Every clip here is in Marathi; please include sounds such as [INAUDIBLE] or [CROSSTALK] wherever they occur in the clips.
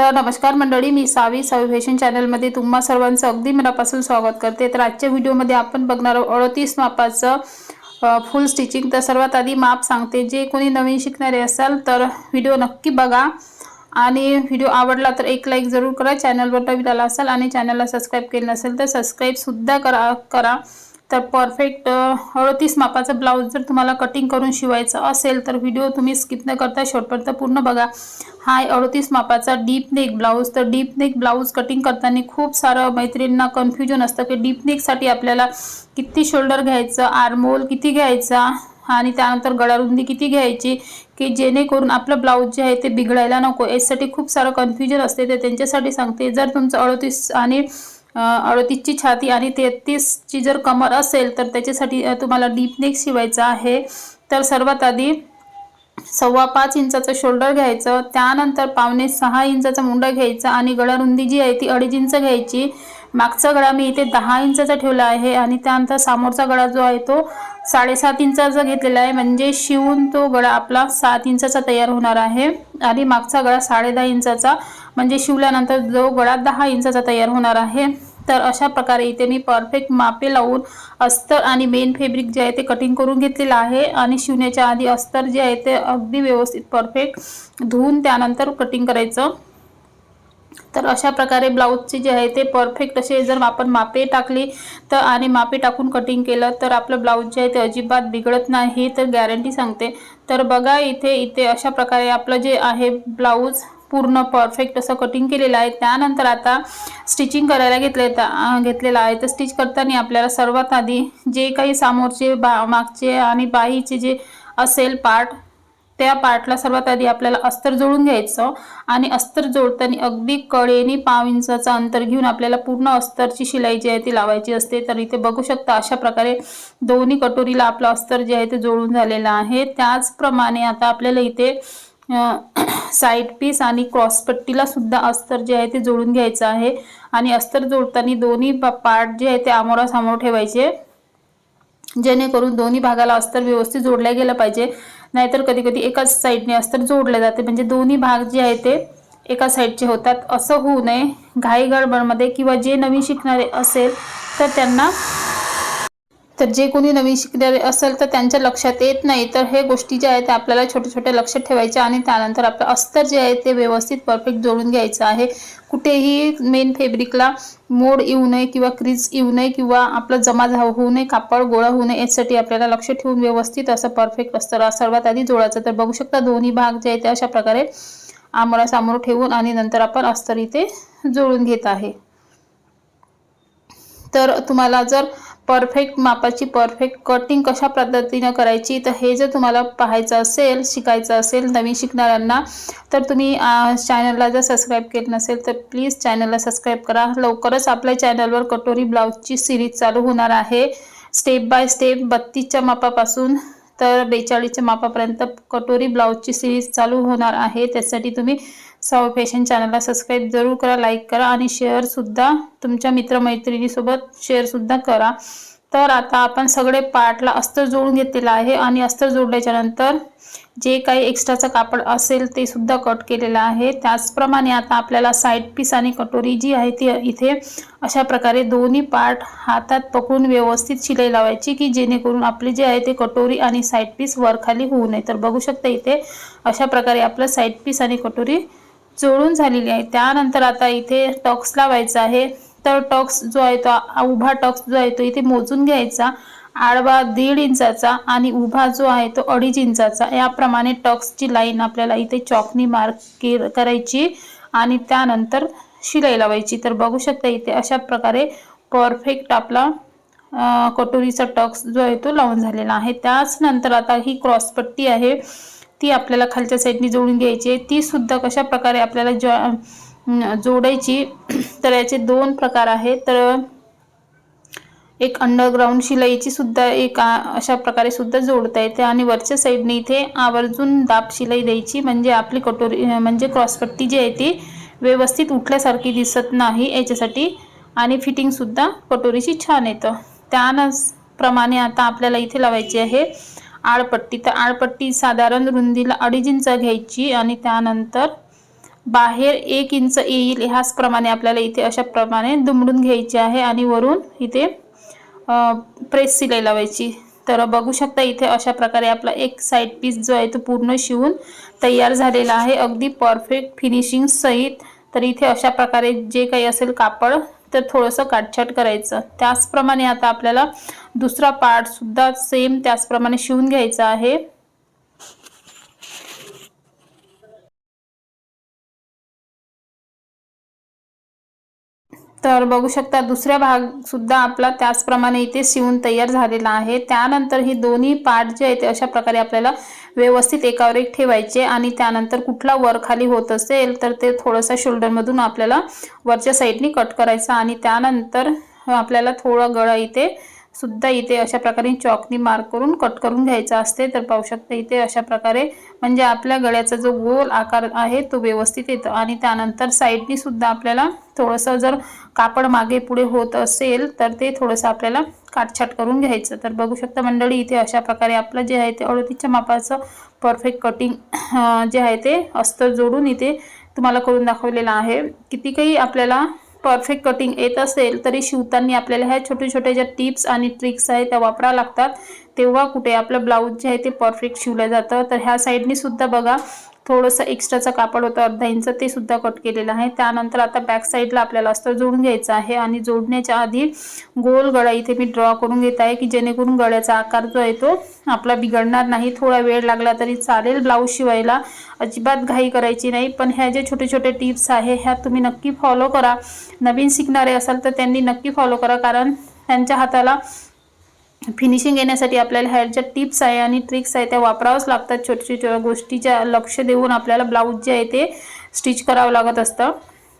तर नमस्कार मंडळी मी सावी सावी फॅशन चॅनलमध्ये तुम्हा सर्वांचं अगदी मनापासून स्वागत करते. तर आजच्या व्हिडिओमध्ये आपण बघणार आहोत अडतीस मापाचं फुल स्टिचिंग तर सर्वात आधी माप सांगते. जे कोणी नवीन शिकणारे असाल तर व्हिडिओ नक्की बघा. आणि व्हिडिओ आवडला तर एक लाईक जरूर करा. चॅनलवर नवीन आला असाल आणि चॅनलला सबस्क्राईब केलं नसेल तर सबस्क्राईबसुद्धा करा करा. तर परफेक्ट अडतीस मापाचा ब्लाऊज जर तुम्हाला कटिंग करून शिवायचं असेल तर व्हिडिओ तुम्ही स्किप न करता शेवटपर्यंत पूर्ण बघा. हा अडतीस मापाचा डीप नेक ब्लाऊज तर डीप नेक ब्लाऊज कटिंग करताना खूप सारं मैत्रिणींना कन्फ्युजन असतं की डीप नेकसाठी आपल्याला किती शोल्डर घ्यायचं आर्मोल किती घ्यायचा आणि त्यानंतर गळारुंदी किती घ्यायची की जेणेकरून आपलं ब्लाऊज जे आहे ते बिघडायला नको. यासाठी खूप सारं कन्फ्युजन असते ते त्यांच्यासाठी सांगते जर तुमचं अडतीस आणि अडतीसची छाती आणि तेहतीसची जर कमर असेल तर त्याच्यासाठी तुम्हाला डीप नेक आहे. तर सर्वात आधी सव्वा पाच इंचाचं शोल्डर घ्यायचं त्यानंतर पावणे सहा इंचाचा मुंडा घ्यायचा आणि गळारुंदी जी आहे ती अडीच इंच घ्यायची. मागचा गळा मी इथे दहा इंचाचा ठेवला आहे आणि त्यानंतर समोरचा गळा जो आहे तो साडेसात इंचाचा घेतलेला आहे. म्हणजे शिवून तो गळा आपला सात इंचाचा तयार होणार आहे आणि मागचा गळा साडेदहा इंचाचा म्हणजे शिवल्यानंतर जो गळा दहा इंचाचा तयार होणार आहे. तर अशा प्रकारे इथे मी परफेक्ट मापे लावून अस्तर आणि मेन फेब्रिक जे आहे ते कटिंग करून घेतलेलं आहे. आणि शिवण्याच्या आधी अस्तर जे आहे ते अगदी व्यवस्थित परफेक्ट धुवून त्यानंतर कटिंग करायचं. तर अशा प्रकारे ब्लाऊजचे जे आहे ते परफेक्ट असे जर आपण मापे टाकली तर आणि मापे टाकून कटिंग केलं तर आपलं ब्लाऊज जे आहे ते अजिबात बिघडत नाही तर गॅरंटी सांगते. तर बघा इथे इथे अशा प्रकारे आपलं जे आहे ब्लाऊज पूर्ण परफेक्ट असं कटिंग केलेलं आहे. त्यानंतर आता स्टिचिंग करायला घेतले घेतलेलं आहे. तर स्टिच करताना आपल्याला सर्वात आधी जे काही समोरचे बा मागचे आणि बाहीचे जे असेल पार्ट त्या पार्टला सर्वात आधी आपल्याला अस्तर जोडून घ्यायचं आणि अस्तर जोडताना अगदी कळेने पाव इंचाचा अंतर घेऊन आपल्याला पूर्ण अस्तरची शिलाई जी आहे ती लावायची असते. तर इथे बघू शकता अशा प्रकारे दोन्ही कटोरीला आपलं अस्तर जे आहे ते जोडून झालेलं आहे. त्याचप्रमाणे आता आपल्याला इथे साईड पीस आणि क्रॉसपट्टीला सुद्धा अस्तर जे आहे ते जोडून घ्यायचं आहे. आणि अस्तर जोडताना दोन्ही पार्ट जे आहे ते आमोरासमोर ठेवायचे. जेणेकरून दोन्ही भागाला अस्तर व्यवस्थित जोडल्या गेलं पाहिजे. नाहीतर कधी कधी एकाच साईडने अस्तर जोडले जाते. म्हणजे दोन्ही भाग जे आहे ते एका साईडचे होतात. असं होऊ नये. घाई गडबडमध्ये किंवा जे नवीन शिकणारे असेल तर त्यांना तर जे कोणी नवीन शिकणारे असेल तर त्यांच्या लक्षात येत नाही. तर हे गोष्टी ज्या आहेत त्या आपल्याला छोट्या छोट्या लक्षात ठेवायच्या आणि त्यानंतर आपलं अस्तर जे आहे ते व्यवस्थित परफेक्ट जोडून घ्यायचं आहे. कुठेही मेन फेब्रिकला मोड येऊ नये किंवा क्रीज येऊ नये किंवा आपलं जमा होऊ नये कापड गोळा होऊ नये यासाठी आपल्याला लक्ष ठेवून व्यवस्थित असं परफेक्ट अस्तर सर्वात आधी जोडायचं. तर बघू शकता दोन्ही भाग जे आहे ते अशा प्रकारे आमोरासमोर ठेवून आणि नंतर आपण अस्तर इथे जोडून घेत आहे. तर तुम्हाला जर परफेक्ट मापाची परफेक्ट कटिंग कशा पद्धतीनं करायची तर हे जर तुम्हाला पाहायचं असेल शिकायचं असेल नवीन शिकणाऱ्यांना तर तुम्ही चॅनलला जर सबस्क्राईब केलं नसेल तर प्लीज चॅनलला सबस्क्राईब करा. लवकरच आपल्या चॅनलवर कटोरी ब्लाऊजची सिरीज चालू होणार आहे. स्टेप बाय स्टेप बत्तीसच्या मापापासून तर बेचाळीसच्या मापापर्यंत कटोरी ब्लाऊजची सिरीज चालू होणार आहे. त्यासाठी तुम्ही सव फॅशन चॅनलला सबस्क्राईब जरूर करा लाईक करा आणि शेअरसुद्धा तुमच्या मित्रमैत्रिणीसोबत शेअरसुद्धा करा. तर आता आपण सगळे पार्टला अस्तर जोडून घेतलेलं आहे आणि अस्तर जोडल्याच्यानंतर जे काही एक्स्ट्राचं कापड असेल ते सुद्धा कट केलेलं आहे. त्याचप्रमाणे आता आपल्याला साईड पीस आणि कटोरी जी आहे ती इथे अशा प्रकारे दोन्ही पार्ट हातात पकडून व्यवस्थित शिलाई लावायची की जेणेकरून आपली जे आहे ते कटोरी आणि साईड पीस वरखाली होऊ नये. तर बघू शकता इथे अशा प्रकारे आपलं साईड पीस आणि कटोरी जोडून झालेली आहे. त्यानंतर आता इथे टॉक्स लावायचा आहे. तर टॉक्स जो आहे तो उभा टॉक्स जो आहे तो इथे मोजून घ्यायचा. आडवा दीड इंचाचा आणि उभा जो आहे तो अडीच इंचाचा. याप्रमाणे टॉक्सची लाईन आपल्याला इथे चॉकनी मार्क करायची आणि त्यानंतर शिलाई लावायची. तर बघू शकता इथे अशा प्रकारे परफेक्ट आपला कटोरीचा टॉक्स जो आहे तो लावून झालेला आहे. त्याच नंतर आता ही क्रॉसपट्टी आहे. ती आपल्याला खालच्या साईडनी जोडून घ्यायची. आहे तीसुद्धा कशाप्रकारे कशा प्रकारे आपल्याला जॉ जोडायची [CLEARS THROAT] तर याचे दोन प्रकार आहेत. तर एक अंडरग्राऊंड शिलाईची सुद्धा एक अशा प्रकारे सुद्धा जोडता येते. आणि वरच्या साईडने इथे आवर्जून दाब शिलाई द्यायची. म्हणजे आपली कटोरी म्हणजे क्रॉसपट्टी जी आहे ती व्यवस्थित उठल्यासारखी दिसत नाही याच्यासाठी. आणि फिटिंगसुद्धा कटोरीची छान येतं. त्यानच प्रमाणे आता आपल्याला इथे लावायची आहे. आळपट्टी. तर आळपट्टी साधारण रुंदीला अडीच इंच घ्यायची आणि त्यानंतर बाहेर एक इंच येईल ह्याचप्रमाणे आपल्याला इथे अशा प्रमाणे दुमडून घ्यायची आहे आणि वरून इथे प्रेस सिलाई लावायची. तर बघू शकता इथे अशा प्रकारे आपला एक साईड पीस जो आहे तो पूर्ण शिवून तयार झालेला आहे. अगदी परफेक्ट फिनिशिंग सहित. तर इथे अशा प्रकारे जे काही असेल कापड तर थोडंसं काटछाट करायचं. त्याचप्रमाणे आता आपल्याला दुसरा पार्टसुद्धा सेम त्याचप्रमाणे शिवून घ्यायचा आहे. तर बघू शकता दुसऱ्या भाग सुद्धा आपला त्याचप्रमाणे इथे शिवून तयार झालेला आहे. त्यानंतर ही दोन्ही पार्ट जे आहे ते अशा प्रकारे आपल्याला व्यवस्थित एकावर एक ठेवायचे आणि त्यानंतर कुठला वर खाली होत असेल तर ते थोडंसं शोल्डरमधून आपल्याला वरच्या साईडनी कट करायचं आणि त्यानंतर आपल्याला थोडं गळा इथे सुद्धा इथे अशा प्रकारे चॉकनी मार्क करून कट करून घ्यायचा असते तर पाहू शकता इथे अशा प्रकारे म्हणजे आपल्या गळ्याचा जो गोल आकार आहे तो व्यवस्थित येतो. आणि त्यानंतर साईडनी सुद्धा आपल्याला थोडंसं जर कापड मागे पुढे होत असेल तर ते थोडंसं आपल्याला काटछाट करून घ्यायचं. तर बघू शकता मंडळी इथे अशा प्रकारे आपलं जे आहे ते अडतीच्या मापाचं परफेक्ट कटिंग जे आहे ते अस्तर जोडून इथे तुम्हाला करून दाखवलेलं आहे. किती काही आपल्याला परफेक्ट कटिंग येत असेल तरी शिवताना आपल्याला ह्या छोटे छोटे ज्या टिप्स आणि ट्रिक्स आहेत त्या वापरावं लागतात. तेव्हा कुठे आपलं ब्लाऊज जे आहे ते परफेक्ट शिवलं जातं. तर ह्या साईडनी सुद्धा बघा. थोडंसं एक्स्ट्राचं कापड होतं अर्धा इंच ते सुद्धा कट केलेलं आहे. त्यानंतर आता बॅक साईडला आपल्याला अस्तर जोडून घ्यायचं आहे आणि जोडण्याच्या आधी गोल गळा इथे मी ड्रॉ करून घेत आहे की जेणेकरून गळ्याचा आकार जो आहे तो आपला बिघडणार नाही. थोडा वेळ लागला तरी चालेल. ब्लाऊज शिवायला अजिबात घाई करायची नाही. पण ह्या जे छोटे छोटे टिप्स आहे ह्या तुम्ही नक्की फॉलो करा. नवीन शिकणारे असाल तर त्यांनी नक्की फॉलो करा कारण त्यांच्या हाताला फिनिशिंग येण्यासाठी आपल्याला ह्या ज्या टिप्स आहे आणि ट्रिक्स आहे त्या वापरावंच लागतात. छोट्या छोट्या गोष्टीच्या लक्ष देऊन आपल्याला ब्लाऊज जे आहे ते स्टिच करावं लागत असतं.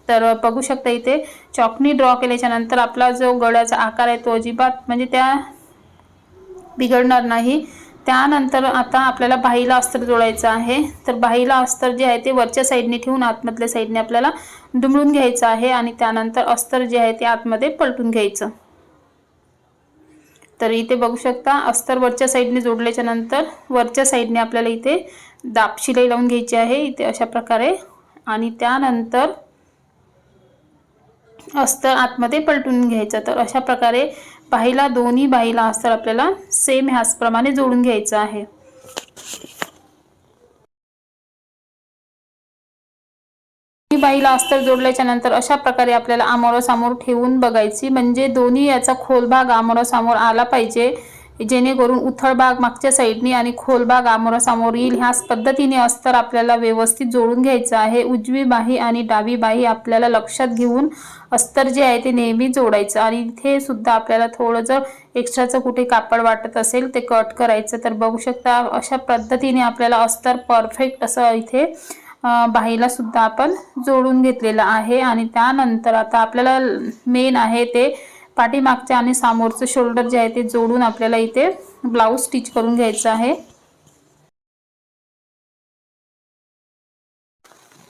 तर बघू शकता इथे चॉकनी ड्रॉ केल्याच्यानंतर आपला जो गळ्याचा आकार आहे तो अजिबात म्हणजे त्या बिघडणार नाही. त्यानंतर आता आपल्याला बाहीला अस्तर जोडायचं आहे. तर बाहीला अस्तर जे आहे ते वरच्या साईडने ठेवून आतमधल्या साईडने आपल्याला दुमळून घ्यायचं आहे आणि त्यानंतर अस्तर जे आहे ते आतमध्ये पलटून घ्यायचं. तर इथे बघू शकता अस्तर वरच्या साईडने जोडल्याच्या नंतर वरच्या साईडने आपल्याला इथे दाब शिलाई लावून घ्यायची आहे इथे अशा प्रकारे. आणि त्यानंतर अस्तर आतमध्ये पलटून घ्यायचं. तर अशा प्रकारे बाहीला दोन्ही बाहीला अस्तर आपल्याला सेम ह्याचप्रमाणे जोडून घ्यायचं आहे. बाईला अस्तर जोडल्याच्या नंतर अशा प्रकारे आपल्याला आमोरासमोर ठेवून बघायची. म्हणजे दोन्ही याचा खोलभाग आमोरासमोर आला पाहिजे. जेणेकरून उथळ भाग मागच्या साईडनी आणि खोल भाग आमोरासमोर येईल. ह्याच पद्धतीने अस्तर आपल्याला व्यवस्थित जोडून घ्यायचं आहे. उजवी बाही आणि डावी बाही आपल्याला लक्षात घेऊन अस्तर जे आहे ते नेहमी जोडायचं. आणि इथे सुद्धा आपल्याला थोडं जर एक्स्ट्राचं कुठे कापड वाटत असेल ते कट करायचं. तर बघू शकता अशा पद्धतीने आपल्याला अस्तर परफेक्ट असं इथे बाहीला सुद्धा आपण जोडून घेतलेलं आहे आणि त्यानंतर आता आपल्याला मेन आहे ते पाठीमागचे आणि समोरचं शोल्डर जे आहे ते जोडून आपल्याला इथे ब्लाऊज स्टिच करून घ्यायचं आहे.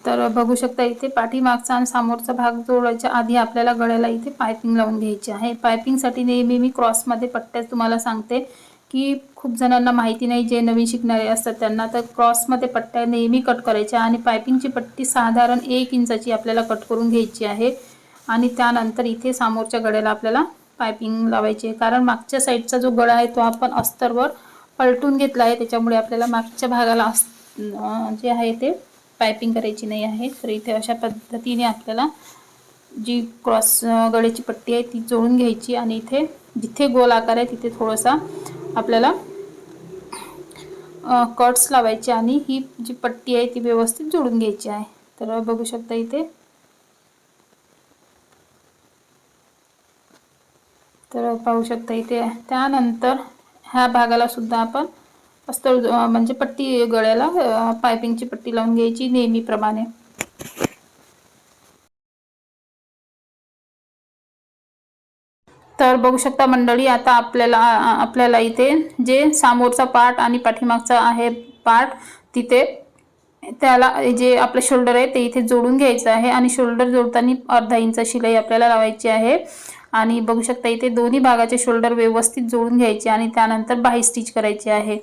तर बघू शकता इथे पाठीमागचा आणि समोरचा भाग जोडायच्या आधी आपल्याला गळ्याला इथे पायपिंग लावून घ्यायची आहे. पायपिंगसाठी नेहमी मी क्रॉसमध्ये पट्ट्याच तुम्हाला सांगते. की खूप जणांना माहिती नाही जे नवीन शिकणारे असतात त्यांना तर क्रॉसमध्ये पट्ट्या नेहमी कट करायच्या आणि पायपिंगची पट्टी साधारण एक इंचाची आपल्याला कट करून घ्यायची आहे. आणि त्यानंतर इथे समोरच्या गळ्याला आपल्याला पायपिंग लावायची आहे. कारण मागच्या साईडचा जो गळा आहे तो आपण अस्तरवर पलटून घेतला आहे. त्याच्यामुळे आपल्याला मागच्या भागाला अस् जे आहे ते पायपिंग करायची नाही आहे. तर इथे अशा पद्धतीने आपल्याला जी क्रॉस गळ्याची पट्टी आहे ती जोडून घ्यायची. आणि इथे जिथे गोल आकार आहे तिथे थोडासा आपल्याला कट्स लावायचे आणि ही जी पट्टी आहे ती व्यवस्थित जोडून घ्यायची आहे. तर बघू शकता इथे. तर पाहू शकता इथे. त्यानंतर ह्या भागाला सुद्धा आपण अस्तर म्हणजे पट्टी गळ्याला पायपिंगची पट्टी लावून घ्यायची नेहमीप्रमाणे. तर बघू शकता मंडळी आता आपल्याला आपल्याला इथे जे समोरचा पार्ट आणि पाठीमागचा आहे पार्ट तिथे त्याला जे आपलं शोल्डर आहे ते इथे जोडून घ्यायचं आहे आणि शोल्डर जोडताना अर्धा इंच शिलाई आपल्याला लावायची आहे. आणि बघू शकता इथे दोन्ही भागाचे शोल्डर व्यवस्थित जोडून घ्यायचे आणि त्यानंतर बाही स्टिच करायची आहे.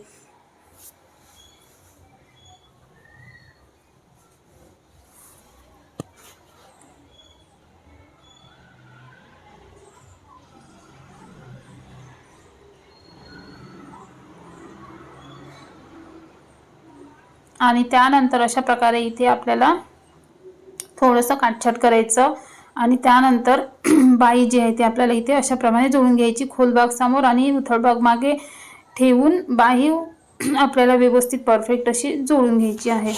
आणि त्यानंतर अशा प्रकारे इथे आपल्याला थोडंसं काटछाट करायचं. आणि त्यानंतर [CLEARS THROAT] बाई जी आहे ती आपल्याला इथे अशाप्रमाणे जोडून घ्यायची. खोलबाग समोर आणि उथळबाग मागे ठेवून बाही [CLEARS THROAT] आपल्याला व्यवस्थित परफेक्ट अशी जोडून घ्यायची आहे.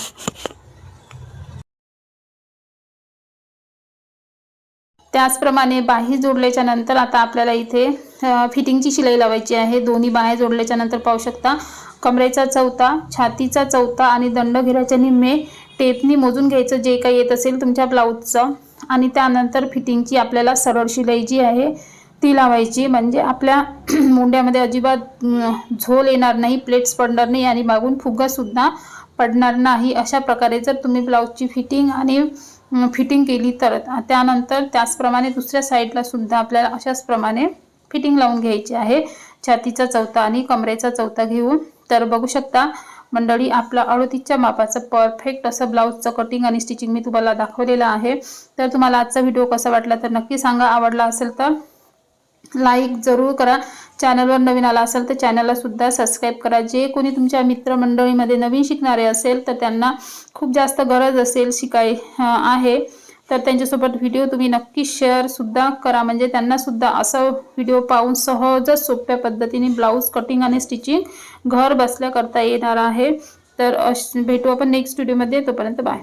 त्याचप्रमाणे बाही जोडल्याच्या नंतर आता आपल्याला इथे फिटिंगची शिलाई लावायची आहे. दोन्ही बाह्या जोडल्याच्या नंतर पाहू शकता. कमरेचा चौथा छातीचा चौथा आणि दंडघेराच्या निम्मे टेपनी मोजून घ्यायचं जे काही येत असेल तुमच्या ब्लाऊजचं. आणि त्यानंतर फिटिंगची आपल्याला सरळ शिलाई जी आहे ती लावायची. म्हणजे आपल्या [CLEARS THROAT] मुंड्यामध्ये अजिबात झोल येणार नाही प्लेट्स पडणार नाही आणि मागून फुगासुद्धा पडणार नाही. अशा प्रकारे जर तुम्ही ब्लाऊजची फिटिंग आणि फिटिंग केली तर त्यानंतर त्याचप्रमाणे दुसऱ्या साईडला सुद्धा आपल्याला अशाच प्रमाणे फिटिंग लावून घ्यायची आहे. छातीचा चौथा आणि कमरेचा चौथा घेऊन. तर बघू शकता मंडळी आपला अडोतीसच्या मापाचं परफेक्ट असं ब्लाऊजचं कटिंग आणि स्टिचिंग मी तुम्हाला दाखवलेलं आहे. तर तुम्हाला आजचा व्हिडिओ कसा वाटला तर नक्की सांगा. आवडला असेल तर लाईक जरूर करा. चॅनलवर नवीन आला असेल तर चॅनलला सुद्धा सबस्क्राईब करा. जे कोणी तुमच्या मित्रमंडळीमध्ये नवीन शिकणारे असेल तर त्यांना खूप जास्त गरज असेल शिकाय आहे. तर त्यांच्यासोबत व्हिडिओ तुम्ही नक्की शेअरसुद्धा करा. म्हणजे त्यांनासुद्धा असं व्हिडिओ पाहून सहजच सोप्या पद्धतीने ब्लाऊज कटिंग आणि स्टिचिंग घर बसल्या करता येणार आहे. तर अश भेटू आपण नेक्स्ट व्हिडिओमध्ये तोपर्यंत बाय